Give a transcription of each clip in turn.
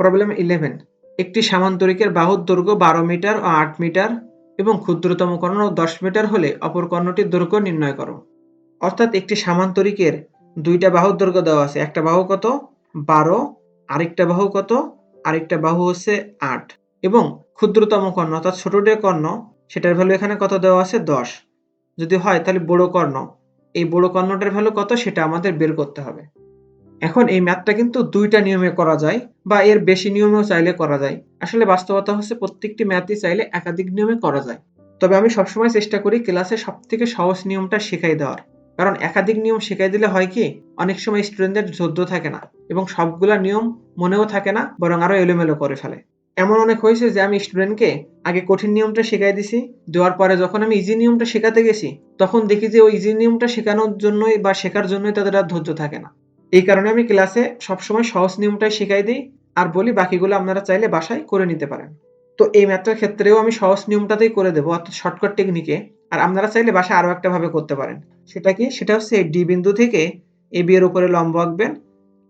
Problem eleven একটি সামান্তরিকের বাহুর দৈর্ঘ্য বারো মিটার ও আট মিটার এবং ক্ষুদ্রতম কর্ণ দশ মিটার হলে অপর কর্ণটির দৈর্ঘ্য নির্ণয় করো। অর্থাৎ একটি সামান্তরিকের দুইটা বাহুর দৈর্ঘ্য দেওয়া আছে। একটা বাহু কত? বারো। আরেকটা বাহু কত? আরেকটা বাহু হচ্ছে আট। এবং ক্ষুদ্রতম কর্ণ অর্থাৎ ছোটটে কর্ণ, সেটার ভ্যালু এখানে কত দেওয়া আছে? দশ। যদি হয় তাহলে বড় কর্ণ। এই বড় কর্ণটার ভ্যালু কত? সেটা আমাদের বের করতে হবে। এখন এই ম্যাথটা কিন্তু দুইটা নিয়মে করা যায় বা এর বেশি নিয়মেও চাইলে করা যায়। আসলে বাস্তবতা হচ্ছে প্রত্যেকটি ম্যাথই চাইলে একাধিক নিয়মে করা যায়। তবে আমি সবসময় চেষ্টা করি ক্লাসে সব থেকে সহজ নিয়মটা শেখাই দেওয়ার। কারণ একাধিক নিয়ম শেখাই দিলে হয় কি, অনেক সময় স্টুডেন্টদের ধৈর্য থাকে না এবং সবগুলা নিয়ম মনেও থাকে না, বরং আরও এলোমেলো করে ফেলে। এমন অনেক হয়েছে যে আমি স্টুডেন্টকে আগে কঠিন নিয়মটা শেখাই দিছি, দেওয়ার পরে যখন আমি ইজি নিয়মটা শেখাতে গেছি, তখন দেখি যে ওই ইজি নিয়মটা শেখানোর জন্যই বা শেখার জন্যই তাদের আর ধৈর্য থাকে না। এই কারণে আমি ক্লাসে সবসময় সহজ নিয়মটাই শেখাই দিই, আর বলি বাকিগুলো আপনারা চাইলে বাসায় করে নিতে পারেন। তো এই ম্যাথটার ক্ষেত্রেও আমি সহজ নিয়মটাতেই করে দেবো, অর্থাৎ শর্টকাট টেকনিকে আর আপনারা চাইলে বাসায় আরও একটা ভাবে করতে পারেন। সেটা কি? সেটা হচ্ছে এই ডি বিন্দু থেকে এ বি এর উপরে লম্ব আঁকবেন,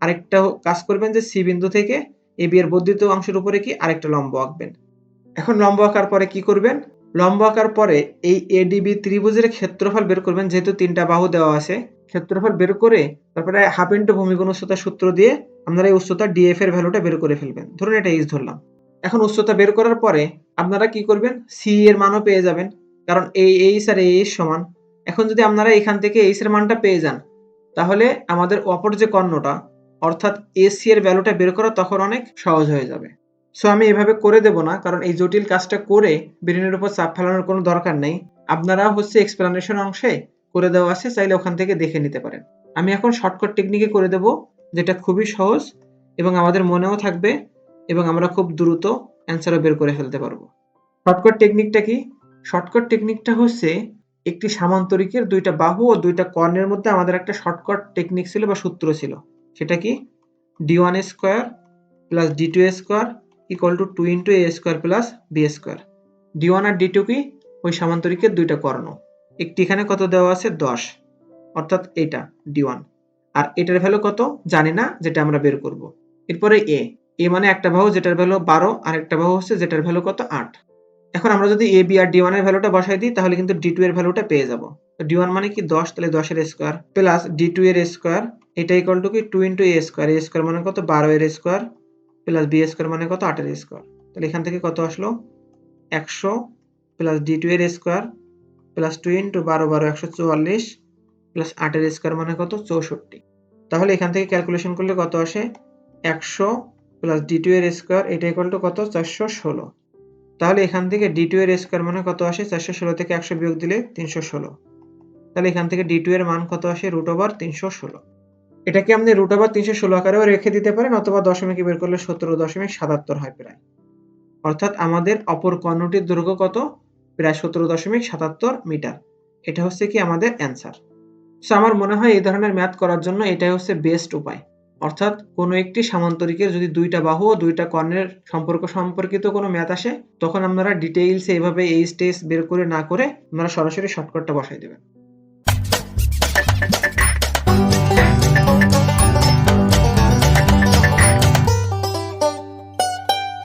আরেকটা কাজ করবেন যে সি বিন্দু থেকে এ বি এর বর্ধিত অংশের উপরে কি আরেকটা লম্ব আঁকবেন। এখন লম্ব আঁকার পরে কি করবেন? লম্ব আঁকার পরে এই এডিবি ত্রিভুজের ক্ষেত্রফল বের করবেন, যেহেতু তিনটা বাহু দেওয়া আছে ক্ষেত্রফল বের করে তারপরে হাফ ইন্টু ভূমিগুণ উচ্চতার সূত্র দিয়ে আপনারা এই উচ্চতা ডিএফ এর ভ্যালুটা বের করে ফেলবেন। ধরুন এটা এইচ ধরলাম। এখন উচ্চতা বের করার পরে আপনারা কি করবেন? সি এর মানও পেয়ে যাবেন। কারণ এই এইচ আর এই সমান। এখন যদি আপনারা এখান থেকে এইচ এর মানটা পেয়ে যান, তাহলে আমাদের অপর যে কর্ণটা, অর্থাৎ এসি এর ভ্যালুটা বের করা তখন অনেক সহজ হয়ে যাবে। সো আমি এভাবে করে দেব না, কারণ এই জটিল কাজটা করে ব্রেনের উপর চাপ ফেলানোর কোনো দরকার নেই। আপনারা হচ্ছে এক্সপ্লানেশন অংশে করে দেওয়া আছে, চাইলে ওখান থেকে দেখে নিতে পারেন। আমি এখন শর্টকাট টেকনিকে করে দেব, যেটা খুবই সহজ এবং আমাদের মনেও থাকবে এবং আমরা খুব দ্রুত অ্যান্সারও বের করে ফেলতে পারব। শর্টকাট টেকনিকটা কি? শর্টকাট টেকনিকটা হচ্ছে একটি সামান্তরিকের দুইটা বাহু ও দুইটা কর্ণের মধ্যে আমাদের একটা শর্টকাট টেকনিক ছিল বা সূত্র ছিল। সেটা কি? D one square plus D two square equal to two into A square plus B square D one R D two কি? ওই সামান্তরিকের দুইটা কর্ণ। একটি এখানে কত দেওয়া আছে? দশ। অর্থাৎ এটা ডি ওয়ান আর এটার ভ্যালু কত? জানি না, যেটা আমরা বের করব। এরপরে এ এ মানে একটা বাহু, যেটার ভ্যালু বারো, আর একটা বাহু হচ্ছে যেটার ভ্যালু কত? আট। এখন আমরা যদি এ বি আর ডি ওয়ানের ভ্যালুটা বসাই দিই, তাহলে কিন্তু ডি টু এর ভ্যালুটা পেয়ে যাব। ডি ওয়ান মানে কি? দশ, তাহলে দশের স্কোয়ার প্লাস ডি টু এর স্কোয়ার এটা ইকুয়াল টু কি? Two into A square A square মানে কত? বারো এর স্কোয়ার প্লাস বি স্কোয়ার মানে কত? আটের স্কোয়ার তাহলে এখান থেকে কত আসলো? একশো প্লাস ডি টু এর স্কোয়ার প্লাস টু ইন্টু বারো বারো একশো চুয়াল্লিশ প্লাস আটের স্কোয়ার মানে কত? চৌষট্টি। তাহলে এখান থেকে ক্যালকুলেশন করলে কত আসে? একশো প্লাস ডি টু এর স্কোয়ার, এটা ইকুয়াল টু কত? চারশো ষোলো। তাহলে এখান থেকে ডি টু এর স্কোয়ার মানে কত আসে? চারশো ষোলো থেকে একশো বিয়োগ দিলে তিনশো ষোলো। তাহলে এখান থেকে ডি টু এর মান কত আসে? রুট ওভার তিনশো ষোলো। এটাকে আপনি রুট ওভার তিনশো ষোলো আকারেও রেখে দিতে পারেন, অথবা দশমিকে বের করলে সতেরো দশমিক সাতাত্তর হয় প্রায়। অর্থাৎ আমাদের অপর কর্ণটির দৈর্ঘ্য কত? প্রায় সতেরো দশমিক সাতাত্তর মিটার। এটা হচ্ছে কি আমাদের অ্যান্সার সো আমার মনে হয় এই ধরনের ম্যাথ করার জন্য এটাই হচ্ছে বেস্ট উপায়। অর্থাৎ কোনো একটি সামান্তরিকের যদি দুইটা বাহু ও দুইটা কর্ণের সম্পর্ক সম্পর্কিত কোনো ম্যাথ আসে, তখন আপনারা ডিটেইলসে এইভাবে এই স্টেজ বের করে না করে আপনারা সরাসরি শর্টকাটটা বসাই দেবেন।